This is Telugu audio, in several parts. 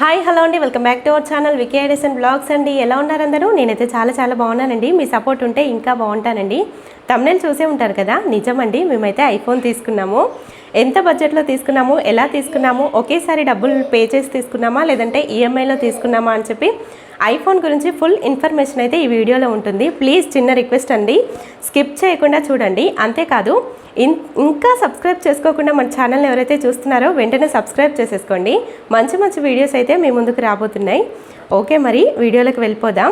హాయ్ హలో అండి. Welcome back to our channel Vicky Edison blogs అండి. ఎలా ఉన్నారందరూ నేనైతే చాలా చాలా బాగున్నానండి. మీ సపోర్ట్ ఉంటే ఇంకా బాగుంటానండి. తమ్నేలు చూసే ఉంటారు కదా? నిజమండి మేమైతే ఐఫోన్ తీసుకున్నాము. ఎంత బడ్జెట్లో తీసుకున్నాము ఎలా తీసుకున్నాము ఒకేసారి డబ్బులు పే చేసి తీసుకున్నామా లేదంటే ఈఎంఐలో తీసుకున్నామా అని చెప్పి ఐఫోన్ గురించి ఫుల్ ఇన్ఫర్మేషన్ అయితే ఈ వీడియోలో ఉంటుంది. ప్లీజ్ చిన్న రిక్వెస్ట్ అండి. స్కిప్ చేయకుండా చూడండి. అంతేకాదు ఇన్ ఇంకా సబ్స్క్రైబ్ చేసుకోకుండా మన ఛానల్ని ఎవరైతే చూస్తున్నారో వెంటనే సబ్స్క్రైబ్ చేసేసుకోండి. మంచి మంచి వీడియోస్ అయితే మీ ముందుకు రాబోతున్నాయి. ఓకే మరి వీడియోలోకి వెళ్ళిపోదాం.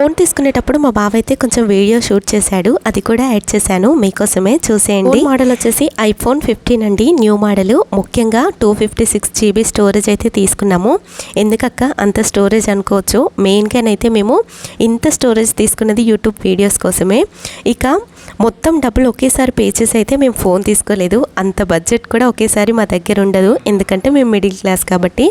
ఫోన్ తీసుకునేటప్పుడు మా బావ అయితే కొంచెం వీడియో షూట్ చేశాడు. అది కూడా యాడ్ చేశాను. మీకోసమే చూసేయండి. మోడల్ వచ్చేసి ఐఫోన్ ఫిఫ్టీన్ అండి. New model. ముఖ్యంగా two fifty six GB storage అయితే తీసుకున్నాము. ఎందుకక్క? అంత స్టోరేజ్ అనుకోవచ్చు. మెయిన్గానైతే మేము ఇంత స్టోరేజ్ తీసుకున్నది యూట్యూబ్ వీడియోస్ కోసమే. ఇక మొత్తం డబ్బులు ఒకేసారి పే చేసి అయితే మేము ఫోన్ తీసుకోలేదు. అంత బడ్జెట్ కూడా ఒకేసారి మా దగ్గర ఉండదు. ఎందుకంటే మేము మిడిల్ క్లాస్ కాబట్టి.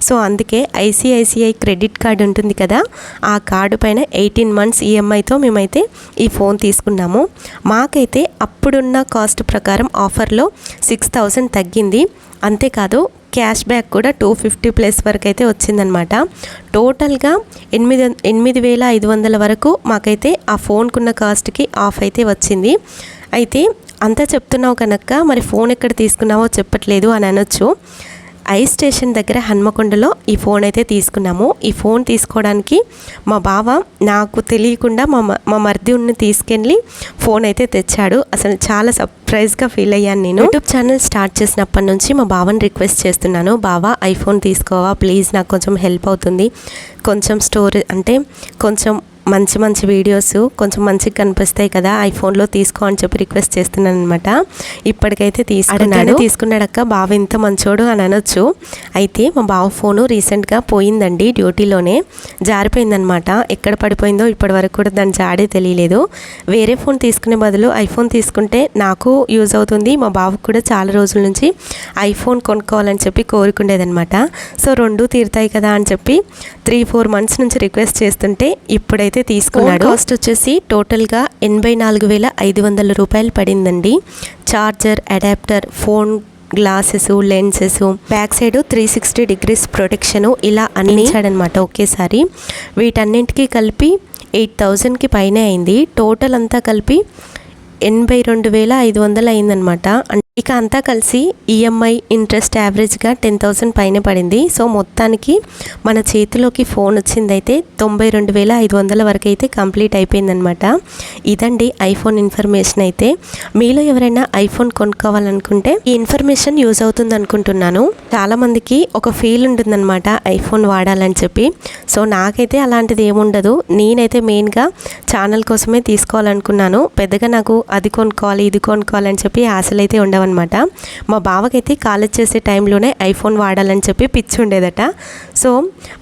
సో అందుకే ఐసిఐసిఐ క్రెడిట్ కార్డు ఉంటుంది కదా ఆ కార్డు పైన ఎయిటీన్ మంత్స్ ఈఎంఐతో మేమైతే ఈ ఫోన్ తీసుకున్నాము. మాకైతే అప్పుడున్న కాస్ట్ ప్రకారం ఆఫర్లో సిక్స్ థౌజండ్ తగ్గింది. అంతేకాదు క్యాష్ బ్యాక్ కూడా టూ ఫిఫ్టీ ప్లస్ వరకు అయితే వచ్చిందనమాట టోటల్గా ఎనిమిది ఎనిమిది వేల ఐదు వందల వరకు మాకైతే ఆ ఫోన్కున్న కాస్ట్కి ఆఫ్ అయితే వచ్చింది. అయితే అంతా చెప్తున్నావు కనుక మరి ఫోన్ ఎక్కడ తీసుకున్నావో చెప్పట్లేదు అని అనొచ్చు. ఐ స్టేషన్ దగ్గర హన్మకొండలో ఈ ఫోన్ అయితే తీసుకున్నాము. ఈ ఫోన్ తీసుకోవడానికి మా బావ నాకు తెలియకుండా మా మా మర్ది ఉన్న తీసుకెళ్ళి ఫోన్ అయితే తెచ్చాడు. అసలు చాలా సప్ సర్ప్రైజ్గా ఫీల్ అయ్యాను నేను. యూట్యూబ్ ఛానల్ స్టార్ట్ చేసినప్పటి నుంచి మా బావని రిక్వెస్ట్ చేస్తున్నాను. బావా ఐఫోన్ తీసుకోవా? ప్లీజ్ నాకు కొంచెం హెల్ప్ అవుతుంది. కొంచెం స్టోరేజ్ అంటే కొంచెం మంచి మంచి వీడియోస్ కొంచెం మంచిగా కనిపిస్తాయి కదా ఐఫోన్లో తీసుకో అని చెప్పి రిక్వెస్ట్ చేస్తున్నాను అనమాట ఇప్పటికైతే తీసుకున్నాడు తీసుకున్నాడక్క బావ ఇంత మంచోడు అని అనొచ్చు. అయితే మా బావ ఫోను రీసెంట్గా పోయిందండి డ్యూటీలోనే జారిపోయిందనమాట ఎక్కడ పడిపోయిందో ఇప్పటి వరకు కూడా దాని జాడే తెలియలేదు. వేరే ఫోన్ తీసుకునే బదులు ఐఫోన్ తీసుకుంటే నాకు యూజ్ అవుతుంది. మా బావకు కూడా చాలా రోజుల నుంచి ఐఫోన్ కొనుక్కోవాలని చెప్పి కోరుకుండేదనమాట సో రెండు తీరుతాయి కదా అని చెప్పి త్రీ ఫోర్ మంత్స్ నుంచి రిక్వెస్ట్ చేస్తుంటే ఇప్పుడైతే తీసుకున్నాడు. కాస్ట్ వచ్చేసి టోటల్గా ఎనభై నాలుగు వేల ఐదు వందల రూపాయలు పడిందండి. Charger adapter phone glasses lenses back side three sixty degrees protection ఇలా అన్ని ఇచ్చాడనమాట ఒకేసారి. వీటన్నింటికి కలిపి ఎయిట్ థౌజండ్కి పైనే అయింది. టోటల్ అంతా కలిపి ఎనభై రెండు వేల ఐదు వందలు అయిందనమాట. ఇక అంతా కలిసి ఈఎంఐ ఇంట్రెస్ట్ యావరేజ్గా టెన్ థౌసండ్ పైన పడింది. సో మొత్తానికి మన చేతిలోకి ఫోన్ వచ్చిందైతే తొంభై రెండు వేల ఐదు వందల వరకు అయితే కంప్లీట్ అయిపోయిందనమాట ఇదండి ఐఫోన్ ఇన్ఫర్మేషన్ అయితే. మీలో ఎవరైనా ఐఫోన్ కొనుక్కోవాలనుకుంటే ఈ ఇన్ఫర్మేషన్ యూజ్ అవుతుంది అనుకుంటున్నాను. చాలామందికి ఒక ఫీల్ ఉంటుందన్నమాట ఐఫోన్ వాడాలని చెప్పి. సో నాకైతే అలాంటిది ఏముండదు నేనైతే మెయిన్గా ఛానల్ కోసమే తీసుకోవాలనుకున్నాను. పెద్దగా నాకు అది కొనుక్కోవాలి ఇది కొనుక్కోవాలని అని చెప్పి ఆశలు అయితే ఉండవన్నమాట మా బావకైతే కాలేజ్ చేసే టైంలోనే ఐఫోన్ వాడాలని చెప్పి పిచ్చి ఉండేదట. సో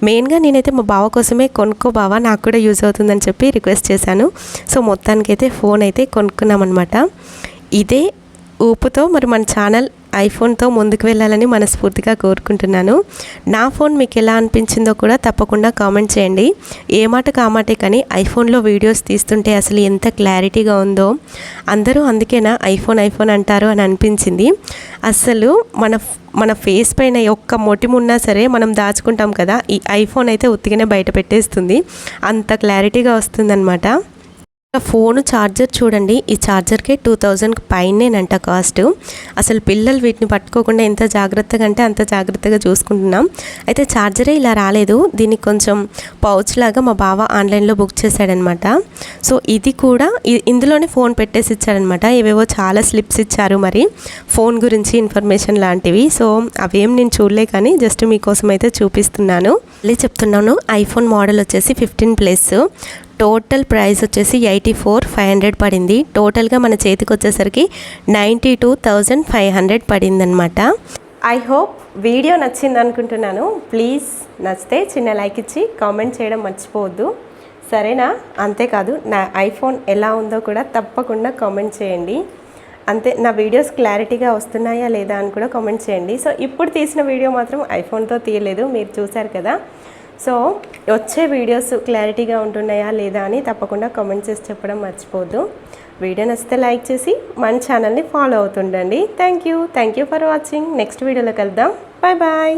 మెయిన్గా నేనైతే మా బావ కోసమే కొనుక్కో బావ నాకు కూడా యూజ్ అవుతుందని చెప్పి రిక్వెస్ట్ చేశాను. సో మొత్తానికైతే ఫోన్ అయితే కొనుక్కున్నామన్నమాట. ఇదే ఊపుతో మరి మన ఛానల్ ఐఫోన్తో ముందుకు వెళ్ళాలని మనస్ఫూర్తిగా కోరుకుంటున్నాను. నా ఫోన్ మీకు ఎలా అనిపించిందో కూడా తప్పకుండా కామెంట్ చేయండి. ఏ మాట కామాటే కానీ ఐఫోన్లో వీడియోస్ తీస్తుంటే అసలు ఎంత క్లారిటీగా ఉందో. అందరూ అందుకేనా ఐఫోన్ ఐఫోన్ అంటారు అని అనిపించింది. అసలు మన మన ఫేస్ పైన ఒక్క మొటిమున్నా సరే మనం దాచుకుంటాం కదా ఈ ఐఫోన్ అయితే ఉత్తిగానే బయట పెట్టేస్తుంది. అంత క్లారిటీగా వస్తుందన్నమాట. ఫోన్ ఛార్జర్ చూడండి. ఈ ఛార్జర్కే టూ థౌజండ్కి పైనేనంట కాస్ట్. అసలు పిల్లలు వీటిని పట్టుకోకుండా ఎంత జాగ్రత్తగా అంటే అంత జాగ్రత్తగా చూసుకుంటున్నాం. అయితే ఛార్జరే ఇలా రాలేదు. దీనికి కొంచెం పౌచ్ లాగా మా బావ ఆన్లైన్లో బుక్ చేశాడనమాట. సో ఇది కూడా ఇందులోనే ఫోన్ పెట్టేసి ఇచ్చాడనమాట. ఏవేవో చాలా స్లిప్స్ ఇచ్చారు మరి. ఫోన్ గురించి ఇన్ఫర్మేషన్ లాంటివి. సో అవేం నేను చూడలే కానీ జస్ట్ మీకోసం అయితే చూపిస్తున్నాను. మళ్ళీ చెప్తున్నాను. ఐఫోన్ మోడల్ వచ్చేసి ఫిఫ్టీన్ ప్లస్. టోటల్ ప్రైస్ వచ్చేసి ఎయిటీ ఫోర్ ఫైవ్ హండ్రెడ్ పడింది. టోటల్గా మన చేతికి వచ్చేసరికి ninety two thousand five hundred పడిందనమాట I hope video నచ్చింది అనుకుంటున్నాను ప్లీజ్ నచ్చితే చిన్న లైక్ ఇచ్చి కామెంట్ చేయడం మర్చిపోవద్దు. సరేనా? అంతేకాదు నా ఐఫోన్ ఎలా ఉందో కూడా తప్పకుండా కామెంట్ చేయండి. అంతే నా వీడియోస్ క్లారిటీగా వస్తున్నాయా లేదా అని కూడా కామెంట్ చేయండి. సో ఇప్పుడు తీసిన వీడియో మాత్రం ఐఫోన్తో తీయలేదు. మీరు చూశారు కదా. సో వచ్చే వీడియోస్ క్లారిటీగా ఉంటున్నాయా లేదా అని తప్పకుండా కామెంట్ చేసి చెప్పడం మర్చిపోద్దు వీడియో నచ్చితే లైక్ చేసి మన ఛానల్ని follow అవుతుండండి. Thank you. Thank you for watching. Next వీడియోలో కలుద్దాం. Bye bye.